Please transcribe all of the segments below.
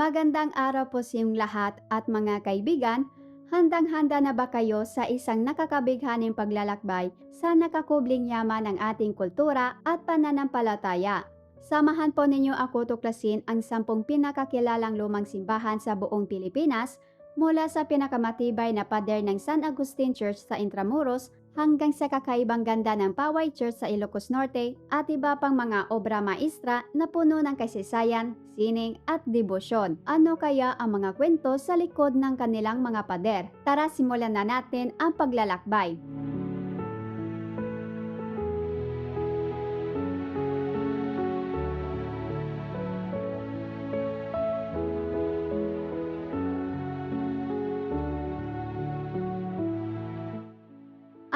Magandang araw po sa inyong lahat at mga kaibigan. Handang-handa na ba kayo sa isang nakakabighaning paglalakbay sa nakakubling yaman ng ating kultura at pananampalataya? Samahan po ninyo ako tuklasin ang sampung pinakakilalang lumang simbahan sa buong Pilipinas mula sa pinakamatibay na pader ng San Agustin Church sa Intramuros hanggang sa kakaibang ganda ng Paway Church sa Ilocos Norte at iba pang mga obra maestra na puno ng kasaysayan, sining at debosyon. Ano kaya ang mga kwento sa likod ng kanilang mga pader? Tara simulan na natin ang paglalakbay.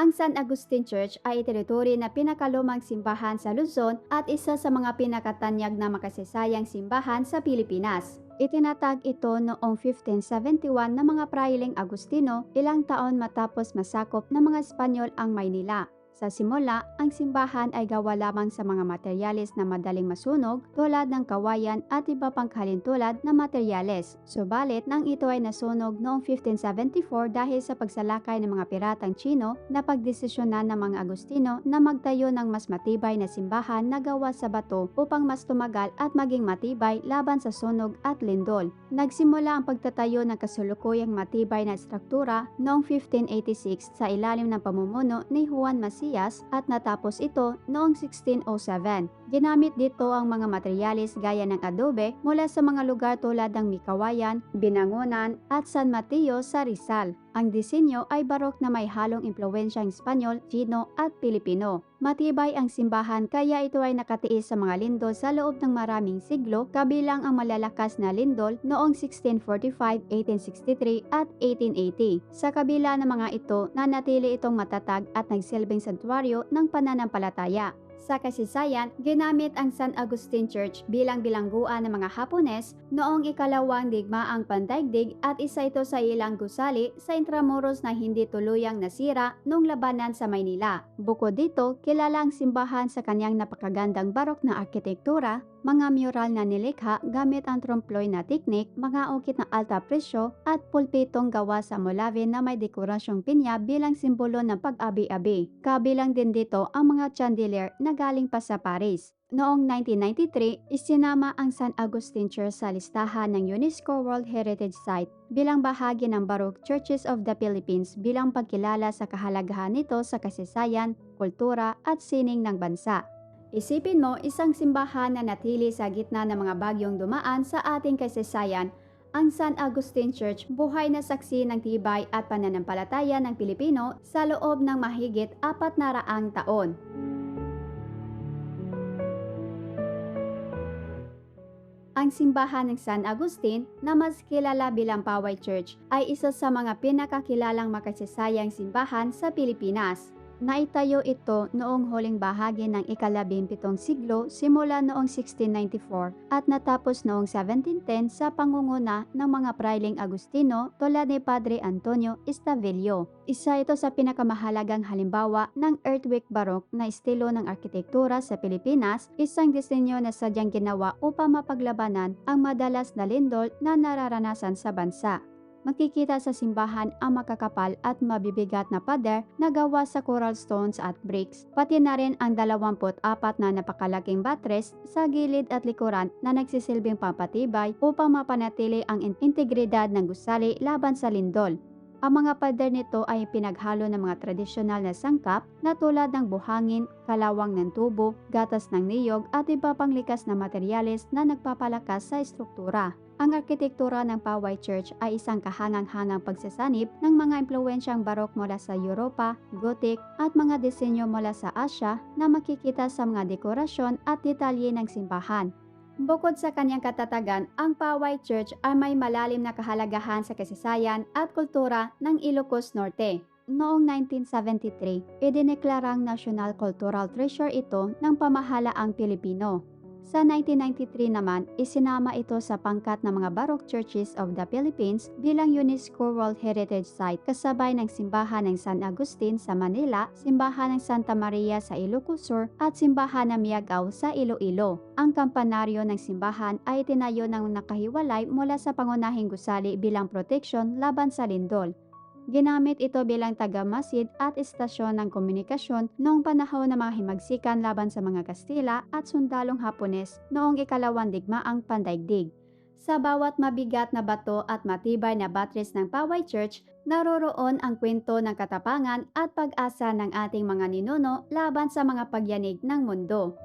Ang San Agustin Church ay teritoryo na pinakalumang simbahan sa Luzon at isa sa mga pinakatanyag na makasasayang simbahan sa Pilipinas. Itinatag ito noong 1571 ng mga prailing Agustino ilang taon matapos masakop ng mga Espanyol ang Maynila. Sa simula, ang simbahan ay gawa lamang sa mga materyales na madaling masunog tulad ng kawayan at iba pang kalintulad na materyales. Subalit, nang ito ay nasunog noong 1574 dahil sa pagsalakay ng mga piratang Chino na pagdesisyonan ng mga Agustino na magtayo ng mas matibay na simbahan na gawa sa bato upang mas tumagal at maging matibay laban sa sunog at lindol. Nagsimula ang pagtatayo ng kasulukuyang matibay na struktura noong 1586 sa ilalim ng pamumuno ni Juan Masias at natapos ito noong 1607. Ginamit dito ang mga materyales gaya ng adobe mula sa mga lugar tulad ng Mikawayan, Binangonan at San Mateo sa Rizal. Ang disenyo ay barok na may halong impluensyang Espanyol, Chino at Pilipino. Matibay ang simbahan kaya ito ay nakatiis sa mga lindol sa loob ng maraming siglo kabilang ang malalakas na lindol noong 1645, 1863 at 1880. Sa kabila ng mga ito, nanatili itong matatag at nagsilbing santuaryo ng pananampalataya. Sa kasaysayan, ginamit ang San Agustin Church bilang bilangguan ng mga Hapones noong ikalawang digmaang pandaigdig at isa ito sa ilang gusali sa Intramuros na hindi tuluyang nasira noong labanan sa Maynila. Bukod dito, kilala ang simbahan sa kanyang napakagandang barok na arkitektura, mga mural na nilikha gamit ang tromploy na teknik, mga ukit na alta presyo at pulpitong gawa sa molave na may dekorasyong pinya bilang simbolo ng pag-abi-abi. Kabilang din dito ang mga chandelier na galing pa sa Paris. Noong 1993, isinama ang San Agustin Church sa listahan ng UNESCO World Heritage Site bilang bahagi ng Baroque Churches of the Philippines bilang pagkilala sa kahalagahan nito sa kasaysayan, kultura at sining ng bansa. Isipin mo isang simbahan na natili sa gitna ng mga bagyong dumaan sa ating kasaysayan, ang San Agustin Church buhay na saksi ng tibay at pananampalataya ng Pilipino sa loob ng mahigit apat na raang taon. Ang simbahan ng San Agustin na mas kilala bilang Paway Church ay isa sa mga pinakakilalang makasasayang simbahan sa Pilipinas. Naitayo ito noong huling bahagi ng ikalabimpitong siglo simula noong 1694 at natapos noong 1710 sa pangunguna ng mga prailing Agustino tulad ni Padre Antonio Estavillo. Isa ito sa pinakamahalagang halimbawa ng earthquake baroque na estilo ng arkitektura sa Pilipinas, isang disenyo na sadyang ginawa upang mapaglabanan ang madalas na lindol na nararanasan sa bansa makikita sa simbahan ang makakapal at mabibigat na pader na gawa sa coral stones at bricks, pati na rin ang 24 na napakalaking batres sa gilid at likuran na nagsisilbing pampatibay upang mapanatili ang integridad ng gusali laban sa lindol. Ang mga pader nito ay pinaghalo ng mga tradisyonal na sangkap na tulad ng buhangin, kalawang ng tubo, gatas ng niyog at iba pang likas na materyales na nagpapalakas sa estruktura. Ang arkitektura ng Paway Church ay isang kahangang-hangang pagsasanib ng mga impluensyang barok mula sa Europa, Gothic at mga disenyo mula sa Asia na makikita sa mga dekorasyon at detalye ng simbahan. Bukod sa kanyang katatagan, ang Paway Church ay may malalim na kahalagahan sa kasaysayan at kultura ng Ilocos Norte. Noong 1973, idineklarang National Cultural Treasure ito ng pamahalaang Pilipino. Sa 1993 naman, isinama ito sa pangkat ng mga Baroque Churches of the Philippines bilang UNESCO World Heritage Site kasabay ng Simbahan ng San Agustin sa Manila, Simbahan ng Santa Maria sa Ilocos Sur at Simbahan ng Miagao sa Iloilo. Ang kampanaryo ng simbahan ay tinayo ng nakahiwalay mula sa pangunahing gusali bilang proteksyon laban sa lindol. Ginamit ito bilang tagamasid at istasyon ng komunikasyon noong panahon ng mga himagsikan laban sa mga Kastila at sundalong Hapones noong ikalawang digmaang pandaigdig. Sa bawat mabigat na bato at matibay na batres ng Paway Church, naroroon ang kwento ng katapangan at pag-asa ng ating mga ninuno laban sa mga pagyanig ng mundo.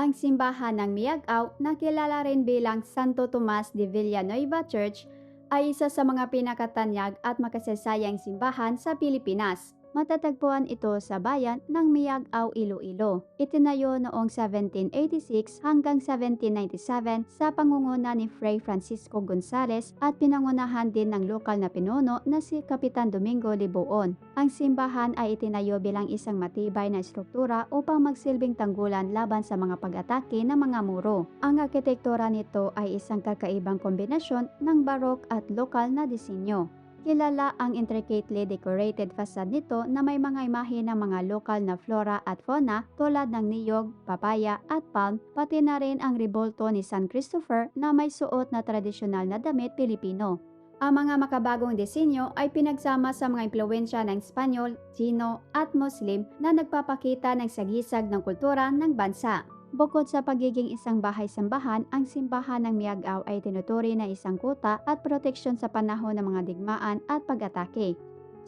Ang simbahan ng Miagao na kilala rin bilang Santo Tomas de Villanueva Church ay isa sa mga pinakatanyag at makasasayang simbahan sa Pilipinas. Matatagpuan ito sa bayan ng Miagao, Iloilo. Itinayo noong 1786 hanggang 1797 sa pangunguna ni Fray Francisco Gonzales at pinangunahan din ng lokal na pinuno na si Kapitan Domingo Libuon. Ang simbahan ay itinayo bilang isang matibay na struktura upang magsilbing tanggulan laban sa mga pag-atake ng mga muro. Ang arkitektura nito ay isang kakaibang kombinasyon ng barok at lokal na disenyo. Kilala ang intricately decorated facade nito na may mga imahe ng mga lokal na flora at fauna tulad ng niyog, papaya at palm, pati na rin ang ribolto ni San Christopher na may suot na tradisyonal na damit Pilipino. Ang mga makabagong disenyo ay pinagsama sa mga impluensya ng Espanyol, Chino at Muslim na nagpapakita ng sagisag ng kultura ng bansa. Bukod sa pagiging isang bahay-sambahan, ang simbahan ng Miagao ay tinuturi na isang kuta at proteksyon sa panahon ng mga digmaan at pag-atake.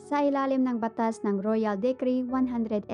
Sa ilalim ng batas ng Royal Decree 111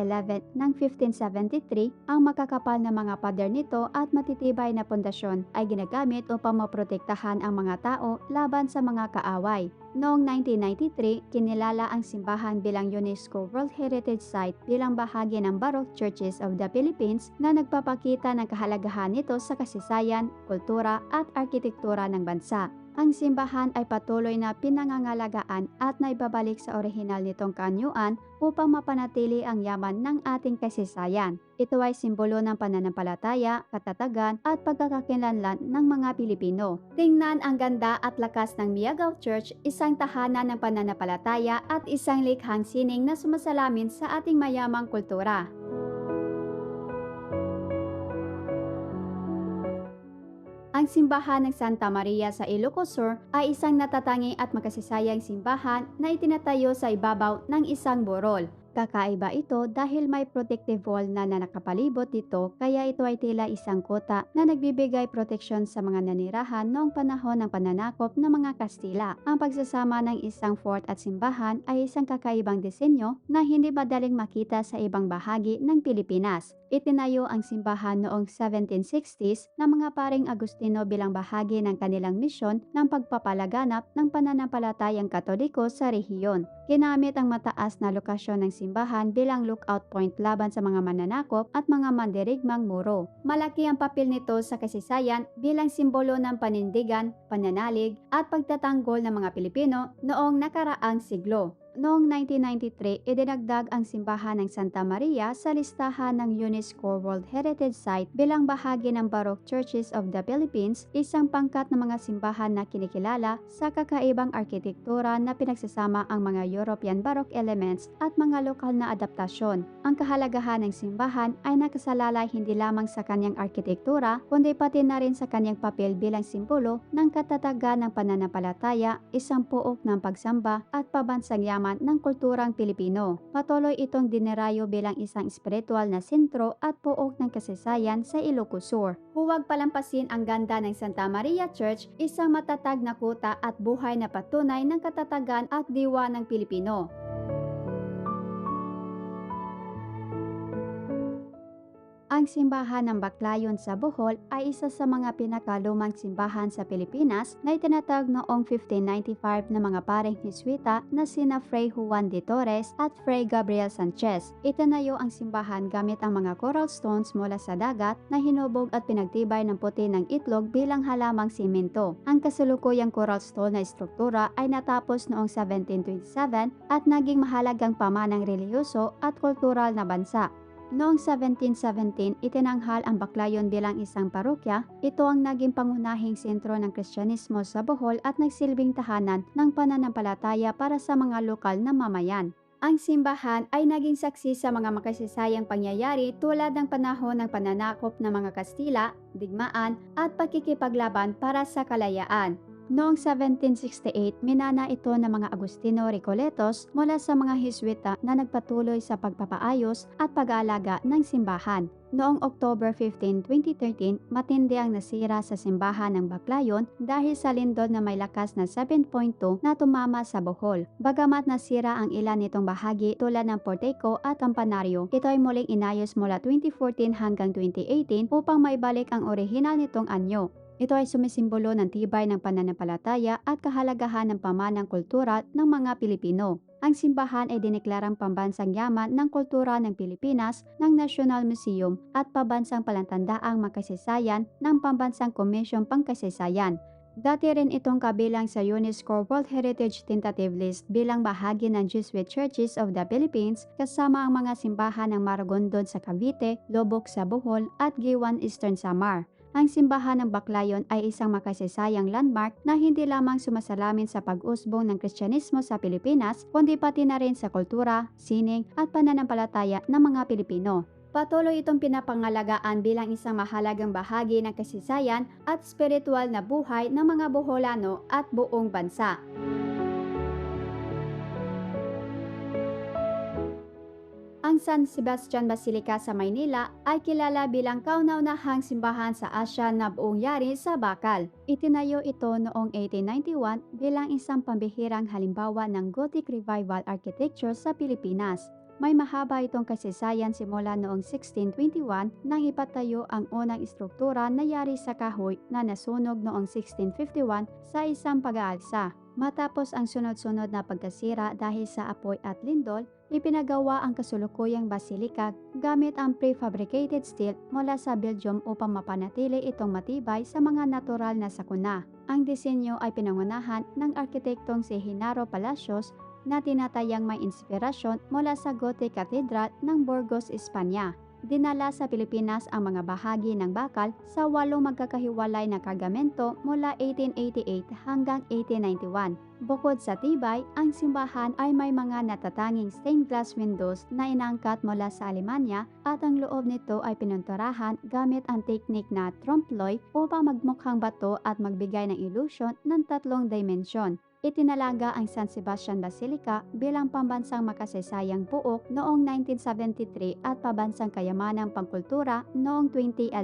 ng 1573, ang makakapal na mga pader nito at matitibay na pundasyon ay ginagamit upang maprotektahan ang mga tao laban sa mga kaaway. Noong 1993, kinilala ang simbahan bilang UNESCO World Heritage Site bilang bahagi ng Baroque Churches of the Philippines na nagpapakita ng kahalagahan nito sa kasaysayan, kultura at arkitektura ng bansa. Ang simbahan ay patuloy na pinangangalagaan at naibabalik sa orihinal nitong kanyuan upang mapanatili ang yaman ng ating kasaysayan. Ito ay simbolo ng pananampalataya, katatagan at pagkakakilanlan ng mga Pilipino. Tingnan ang ganda at lakas ng Miagaw Church, isang tahanan ng pananampalataya at isang likhang sining na sumasalamin sa ating mayamang kultura. Ang simbahan ng Santa Maria sa Ilocos Sur ay isang natatanging at makasisayang simbahan na itinatayo sa ibabaw ng isang borol. Kakaiba ito dahil may protective wall na, na nakapalibot dito kaya ito ay tila isang kota na nagbibigay proteksyon sa mga nanirahan noong panahon ng pananakop ng mga Kastila. Ang pagsasama ng isang fort at simbahan ay isang kakaibang disenyo na hindi madaling makita sa ibang bahagi ng Pilipinas. Itinayo ang simbahan noong 1760s ng mga paring Agustino bilang bahagi ng kanilang misyon ng pagpapalaganap ng pananampalatayang katoliko sa rehiyon. Ginamit ang mataas na lokasyon ng simbahan bilang lookout point laban sa mga mananakop at mga mandirigmang muro. Malaki ang papel nito sa kasaysayan bilang simbolo ng panindigan, pananalig at pagtatanggol ng mga Pilipino noong nakaraang siglo. Noong 1993, idinagdag ang simbahan ng Santa Maria sa listahan ng UNESCO World Heritage Site bilang bahagi ng Baroque Churches of the Philippines, isang pangkat ng mga simbahan na kinikilala sa kakaibang arkitektura na pinagsasama ang mga European Baroque elements at mga lokal na adaptasyon. Ang kahalagahan ng simbahan ay nakasalalay hindi lamang sa kanyang arkitektura, kundi pati na rin sa kanyang papel bilang simbolo ng katatagan ng pananampalataya, isang puok ng pagsamba at pabansang yaman ng kulturang Pilipino. Patuloy itong dinerayo bilang isang espiritual na sentro at puok ng kasaysayan sa Ilocos Sur. Huwag palampasin ang ganda ng Santa Maria Church, isang matatag na kuta at buhay na patunay ng katatagan at diwa ng Pilipino. Ang simbahan ng Baclayon sa Bohol ay isa sa mga pinakalumang simbahan sa Pilipinas na itinatag noong 1595 ng mga pareng Hiswita na sina Fray Juan de Torres at Fray Gabriel Sanchez. Itinayo ang simbahan gamit ang mga coral stones mula sa dagat na hinubog at pinagtibay ng puti ng itlog bilang halamang simento. Ang kasulukuyang coral stone na struktura ay natapos noong 1727 at naging mahalagang pamanang reliyoso at kultural na bansa. Noong 1717, itinanghal ang Baclayon bilang isang parokya. Ito ang naging pangunahing sentro ng Kristyanismo sa Bohol at nagsilbing tahanan ng pananampalataya para sa mga lokal na mamayan. Ang simbahan ay naging saksi sa mga makasisayang pangyayari tulad ng panahon ng pananakop ng mga Kastila, digmaan at pakikipaglaban para sa kalayaan. Noong 1768, minana ito ng mga Agustino Recoletos mula sa mga Hiswita na nagpatuloy sa pagpapaayos at pag-aalaga ng simbahan. Noong October 15, 2013, matindi ang nasira sa simbahan ng Baclayon dahil sa lindol na may lakas na 7.2 na tumama sa Bohol. Bagamat nasira ang ilan nitong bahagi tulad ng portico at kampanaryo, ito ay muling inayos mula 2014 hanggang 2018 upang maibalik ang orihinal nitong anyo. Ito ay sumisimbolo ng tibay ng pananampalataya at kahalagahan ng pamanang kultura ng mga Pilipino. Ang simbahan ay dineklarang pambansang yaman ng kultura ng Pilipinas ng National Museum at pabansang palantandaang makasaysayan ng Pambansang Komisyong Pangkasaysayan. Dati rin itong kabilang sa UNESCO World Heritage Tentative List bilang bahagi ng Jesuit Churches of the Philippines kasama ang mga simbahan ng Maragondon sa Cavite, Lobok sa Bohol at Giwan Eastern Samar. Ang simbahan ng Baclayon ay isang makasaysayang landmark na hindi lamang sumasalamin sa pag-usbong ng Kristyanismo sa Pilipinas, kundi pati na rin sa kultura, sining at pananampalataya ng mga Pilipino. Patuloy itong pinapangalagaan bilang isang mahalagang bahagi ng kasaysayan at spiritual na buhay ng mga Boholano at buong bansa. Ang San Sebastian Basilica sa Maynila ay kilala bilang kauna-unahang simbahan sa Asya na buong yari sa Bakal. Itinayo ito noong 1891 bilang isang pambihirang halimbawa ng Gothic Revival architecture sa Pilipinas. May mahaba itong kasaysayan simula noong 1621 nang ipatayo ang unang istruktura na yari sa kahoy na nasunog noong 1651 sa isang pag-aalsa. Matapos ang sunod-sunod na pagkasira dahil sa apoy at lindol, ipinagawa ang kasulukuyang basilika gamit ang prefabricated steel mula sa Belgium upang mapanatili itong matibay sa mga natural na sakuna. Ang disenyo ay pinangunahan ng arkitektong si Hinaro Palacios na tinatayang may inspirasyon mula sa Gothic Cathedral ng Burgos, Espanya. Dinala sa Pilipinas ang mga bahagi ng bakal sa walong magkakahiwalay na kargamento mula 1888 hanggang 1891. Bukod sa tibay, ang simbahan ay may mga natatanging stained glass windows na inangkat mula sa Alemanya at ang loob nito ay pinunturahan gamit ang teknik na trompe-l'oeil upang magmukhang bato at magbigay ng illusion ng tatlong dimensyon. Itinalaga ang San Sebastian Basilica bilang pambansang makasaysayang puok noong 1973 at pabansang kayamanang pangkultura noong 2011.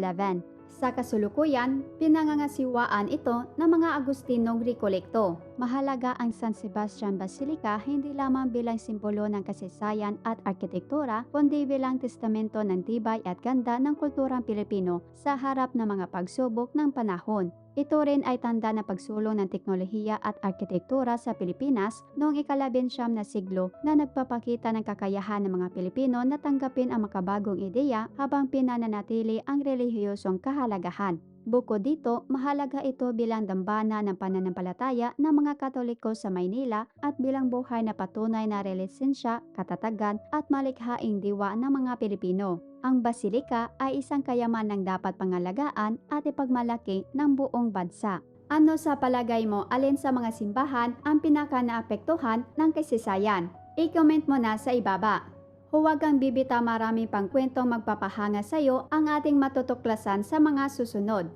Sa kasulukuyan, pinangangasiwaan ito ng mga Agustinong Recollecto. Mahalaga ang San Sebastian Basilica hindi lamang bilang simbolo ng kasaysayan at arkitektura, kundi bilang testamento ng tibay at ganda ng kulturang Pilipino sa harap ng mga pagsubok ng panahon. Ito rin ay tanda ng pagsulong ng teknolohiya at arkitektura sa Pilipinas noong ikalabinsyam na siglo na nagpapakita ng kakayahan ng mga Pilipino na tanggapin ang makabagong ideya habang pinananatili ang relihiyosong kahalagahan. Bukod dito, mahalaga ito bilang dambana ng pananampalataya ng mga Katoliko sa Maynila at bilang buhay na patunay na relesensya, katatagan at malikhaing diwa ng mga Pilipino. Ang basilika ay isang kayamanang dapat pangalagaan at ipagmalaki ng buong bansa. Ano sa palagay mo alin sa mga simbahan ang pinaka naapektuhan ng kasaysayan? I-comment mo na sa ibaba. Huwag kang bibita marami pang kwentong magpapahanga sa iyo ang ating matutuklasan sa mga susunod.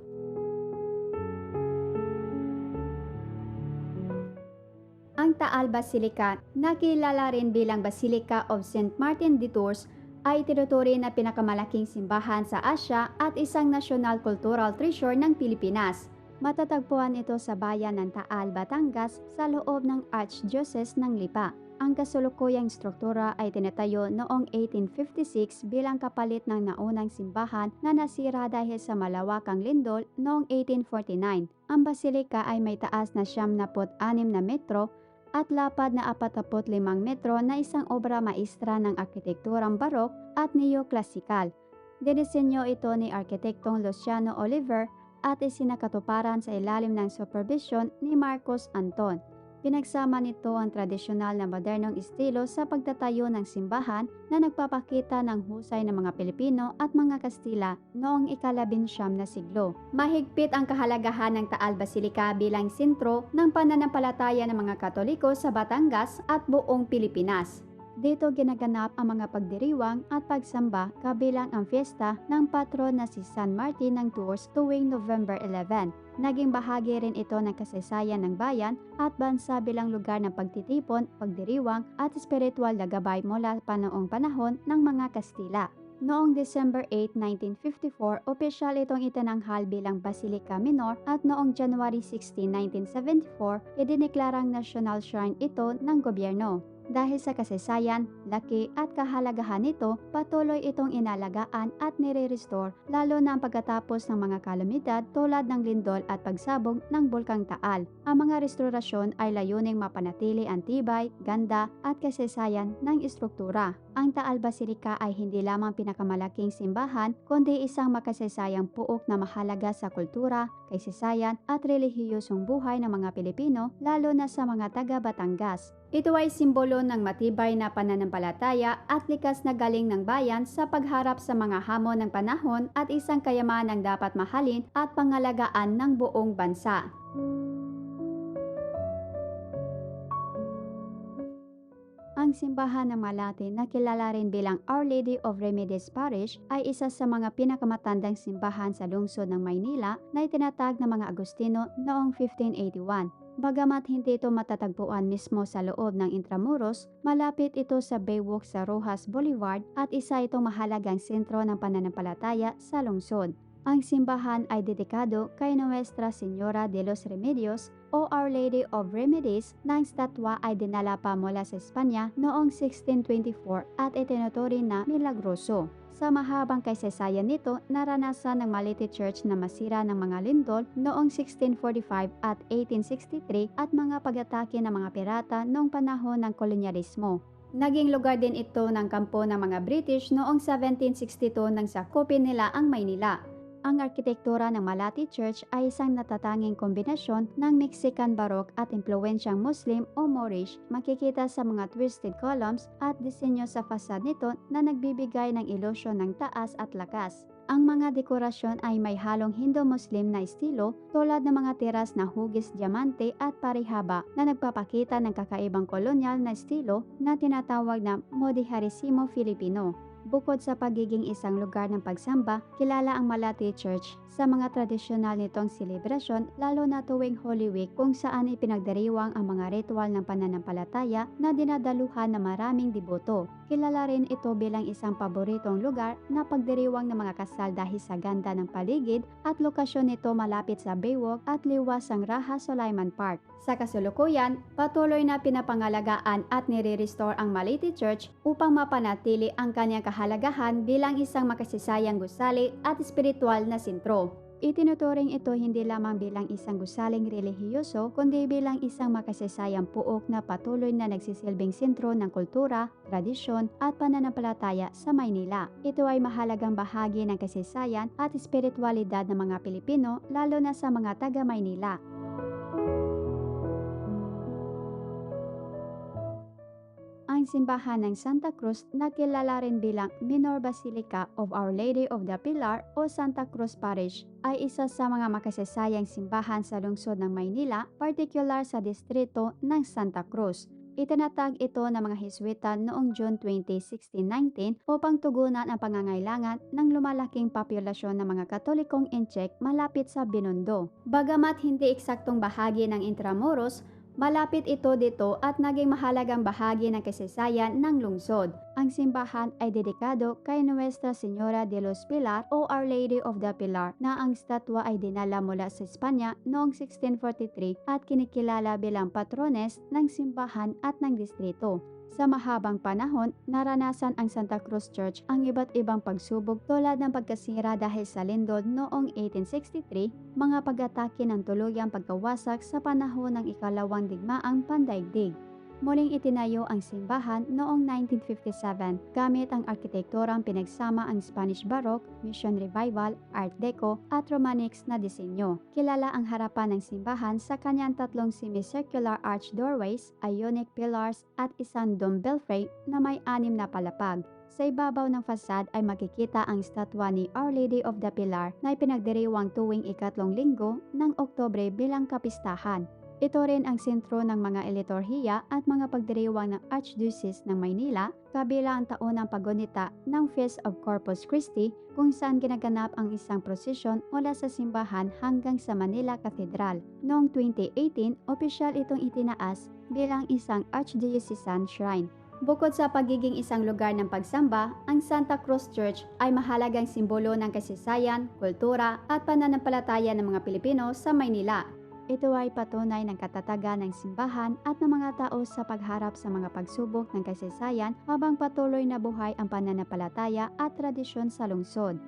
Ang Taal Basilica, nakilala rin bilang Basilica of St. Martin de Tours, ay tinuturi na pinakamalaking simbahan sa Asya at isang national cultural treasure ng Pilipinas. Matatagpuan ito sa bayan ng Taal, Batangas sa loob ng Archdiocese ng Lipa. Ang kasulukuyang struktura ay tinatayo noong 1856 bilang kapalit ng naunang simbahan na nasira dahil sa malawakang lindol noong 1849. Ang basilika ay may taas na siyam na na metro at lapad na 45 metro na isang obra maestra ng arkitekturang barok at neoklasikal. Dinisenyo ito ni Arkitektong Luciano Oliver at isinakatuparan sa ilalim ng supervision ni Marcos Anton. Pinagsama nito ang tradisyonal na modernong estilo sa pagtatayo ng simbahan na nagpapakita ng husay ng mga Pilipino at mga Kastila noong ikalabinsyam na siglo. Mahigpit ang kahalagahan ng Taal Basilica bilang sentro ng pananampalataya ng mga Katoliko sa Batangas at buong Pilipinas. Dito ginaganap ang mga pagdiriwang at pagsamba kabilang ang fiesta ng patron na si San Martin ng Tours tuwing November 11. Naging bahagi rin ito ng kasaysayan ng bayan at bansa bilang lugar ng pagtitipon, pagdiriwang at espiritual na gabay mula pa noong panahon ng mga Kastila. Noong December 8, 1954, opisyal itong itinanghal bilang Basilica Minor at noong January 16, 1974, idineklarang national shrine ito ng gobyerno. Dahil sa kasaysayan, laki at kahalagahan nito, patuloy itong inalagaan at nire-restore lalo na ang pagkatapos ng mga kalamidad tulad ng lindol at pagsabog ng Bulkang Taal. Ang mga restorasyon ay layuning mapanatili ang tibay, ganda at kasaysayan ng istruktura. Ang Taal Basilica ay hindi lamang pinakamalaking simbahan kundi isang makasaysayang puok na mahalaga sa kultura, kasaysayan at relihiyosong buhay ng mga Pilipino lalo na sa mga taga Batangas. Ito ay simbolo ng matibay na pananampalataya at likas na galing ng bayan sa pagharap sa mga hamon ng panahon at isang kayamanang dapat mahalin at pangalagaan ng buong bansa. Ang simbahan ng Malate na kilala rin bilang Our Lady of Remedies Parish ay isa sa mga pinakamatandang simbahan sa lungsod ng Maynila na itinatag ng mga Agustino noong 1581. Bagamat hindi ito matatagpuan mismo sa loob ng Intramuros, malapit ito sa Baywalk sa Rojas Boulevard at isa itong mahalagang sentro ng pananampalataya sa lungsod. Ang simbahan ay dedikado kay Nuestra Señora de los Remedios o Our Lady of Remedies na ang statwa ay dinala pa mula sa Espanya noong 1624 at itinuturing na milagroso. Sa mahabang kasaysayan nito, naranasan ng Malete Church na masira ng mga lindol noong 1645 at 1863 at mga pag-atake ng mga pirata noong panahon ng kolonyalismo. Naging lugar din ito ng kampo ng mga British noong 1762 nang sakupin nila ang Maynila. Ang arkitektura ng Malati Church ay isang natatanging kombinasyon ng Mexican Baroque at impluensyang Muslim o Moorish makikita sa mga twisted columns at disenyo sa fasad nito na nagbibigay ng ilusyon ng taas at lakas. Ang mga dekorasyon ay may halong Hindu-Muslim na estilo tulad ng mga teras na hugis diamante at parihaba na nagpapakita ng kakaibang kolonyal na estilo na tinatawag na Modiharisimo Filipino. Bukod sa pagiging isang lugar ng pagsamba, kilala ang Malati Church sa mga tradisyonal nitong selebrasyon lalo na tuwing Holy Week kung saan ipinagdiriwang ang mga ritual ng pananampalataya na dinadaluhan ng maraming deboto. Kilala rin ito bilang isang paboritong lugar na pagdiriwang ng mga kasal dahil sa ganda ng paligid at lokasyon nito malapit sa Baywalk at liwas ang Raha Solaiman Park. Sa kasulukuyan, patuloy na pinapangalagaan at nire-restore ang Maliti Church upang mapanatili ang kanyang kahalagahan bilang isang makasisayang gusali at espiritual na sentro. Itinuturing ito hindi lamang bilang isang gusaling relihiyoso kundi bilang isang makasasayang puok na patuloy na nagsisilbing sentro ng kultura, tradisyon at pananampalataya sa Maynila. Ito ay mahalagang bahagi ng kasaysayan at espiritualidad ng mga Pilipino lalo na sa mga taga simbahan ng Santa Cruz na kilala rin bilang Minor Basilica of Our Lady of the Pilar o Santa Cruz Parish ay isa sa mga makasasayang simbahan sa lungsod ng Maynila, particular sa distrito ng Santa Cruz. Itinatag ito ng mga Hiswita noong June 20, 1619 upang tugunan ang pangangailangan ng lumalaking populasyon ng mga Katolikong Incheck malapit sa Binondo. Bagamat hindi eksaktong bahagi ng Intramuros, Malapit ito dito at naging mahalagang bahagi ng kasaysayan ng lungsod. Ang simbahan ay dedikado kay Nuestra Señora de los Pilar o Our Lady of the Pilar na ang statwa ay dinala mula sa Espanya noong 1643 at kinikilala bilang patrones ng simbahan at ng distrito. Sa mahabang panahon, naranasan ang Santa Cruz Church ang iba't ibang pagsubok tulad ng pagkasira dahil sa lindol noong 1863, mga pag-atake ng tulugang pagkawasak sa panahon ng ikalawang digmaang pandaigdig. Muling itinayo ang simbahan noong 1957 gamit ang arkitekturang pinagsama ang Spanish Baroque, Mission Revival, Art Deco at Romanesque na disenyo. Kilala ang harapan ng simbahan sa kanyang tatlong semicircular arch doorways, ionic pillars at isang dome belfry na may anim na palapag. Sa ibabaw ng fasad ay makikita ang statwa ni Our Lady of the Pilar na ipinagdiriwang tuwing ikatlong linggo ng Oktobre bilang kapistahan. Ito rin ang sentro ng mga elitorhiya at mga pagdiriwang ng Archdiocese ng Maynila kabila ang taon ng pagunita ng Feast of Corpus Christi kung saan ginaganap ang isang prosesyon mula sa simbahan hanggang sa Manila Cathedral. Noong 2018, opisyal itong itinaas bilang isang Archdiocesan Shrine. Bukod sa pagiging isang lugar ng pagsamba, ang Santa Cruz Church ay mahalagang simbolo ng kasaysayan, kultura at pananampalataya ng mga Pilipino sa Maynila. Ito ay patunay ng katatagan ng simbahan at ng mga tao sa pagharap sa mga pagsubok ng kasaysayan habang patuloy na buhay ang pananampalataya at tradisyon sa lungsod.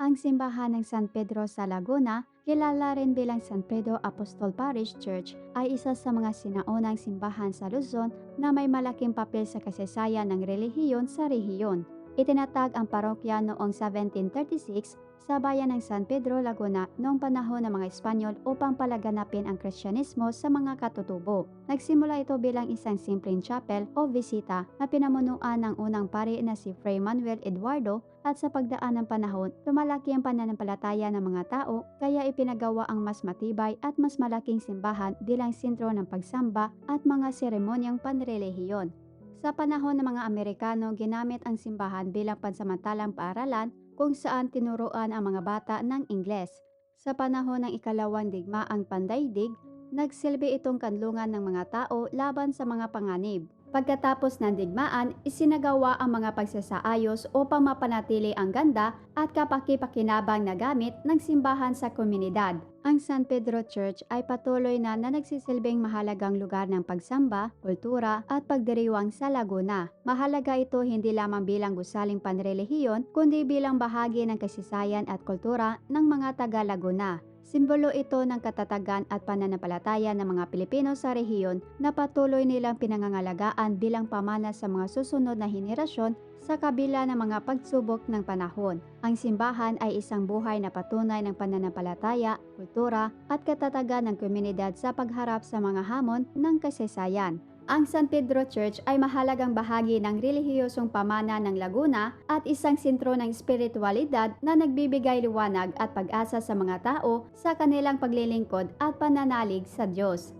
Ang simbahan ng San Pedro sa Laguna, kilala rin bilang San Pedro Apostol Parish Church, ay isa sa mga sinaunang simbahan sa Luzon na may malaking papel sa kasaysayan ng relihiyon sa rehiyon. Itinatag ang parokya noong 1736 sa bayan ng San Pedro, Laguna noong panahon ng mga Espanyol upang palaganapin ang Kristyanismo sa mga katutubo. Nagsimula ito bilang isang simpleng chapel o visita na pinamunuan ng unang pari na si Fray Manuel Eduardo at sa pagdaan ng panahon, lumalaki ang pananampalataya ng mga tao kaya ipinagawa ang mas matibay at mas malaking simbahan bilang sentro ng pagsamba at mga seremonyang panrelihiyon. Sa panahon ng mga Amerikano, ginamit ang simbahan bilang pansamantalang paaralan kung saan tinuruan ang mga bata ng Ingles. Sa panahon ng ikalawang digmaang pandaigdig, nagsilbi itong kanlungan ng mga tao laban sa mga panganib. Pagkatapos ng digmaan, isinagawa ang mga pagsasaayos upang mapanatili ang ganda at kapaki-pakinabang na gamit ng simbahan sa komunidad. Ang San Pedro Church ay patuloy na na nagsisilbing mahalagang lugar ng pagsamba, kultura at pagdiriwang sa Laguna. Mahalaga ito hindi lamang bilang gusaling panrelihiyon, kundi bilang bahagi ng kasaysayan at kultura ng mga taga-Laguna. Simbolo ito ng katatagan at pananampalataya ng mga Pilipino sa rehiyon na patuloy nilang pinangangalagaan bilang pamana sa mga susunod na henerasyon sa kabila ng mga pagsubok ng panahon. Ang simbahan ay isang buhay na patunay ng pananampalataya, kultura at katatagan ng komunidad sa pagharap sa mga hamon ng kasaysayan. Ang San Pedro Church ay mahalagang bahagi ng relihiyosong pamana ng Laguna at isang sentro ng espiritualidad na nagbibigay liwanag at pag-asa sa mga tao sa kanilang paglilingkod at pananalig sa Diyos.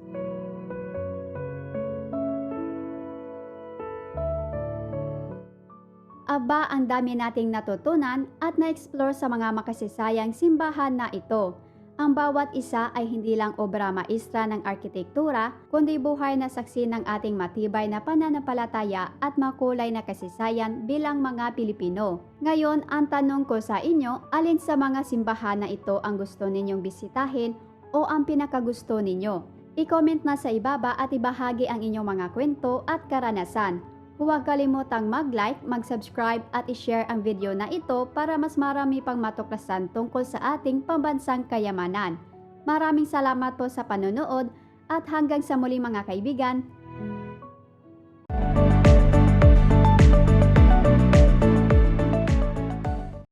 Aba, ang dami nating natutunan at na-explore sa mga makasisayang simbahan na ito. Ang bawat isa ay hindi lang obra maestra ng arkitektura, kundi buhay na saksi ng ating matibay na pananampalataya at makulay na kasisayan bilang mga Pilipino. Ngayon, ang tanong ko sa inyo, alin sa mga simbahan na ito ang gusto ninyong bisitahin o ang pinakagusto ninyo? I-comment na sa ibaba at ibahagi ang inyong mga kwento at karanasan. Huwag kalimutang mag-like, mag-subscribe at i-share ang video na ito para mas marami pang matuklasan tungkol sa ating pambansang kayamanan. Maraming salamat po sa panonood at hanggang sa muli mga kaibigan,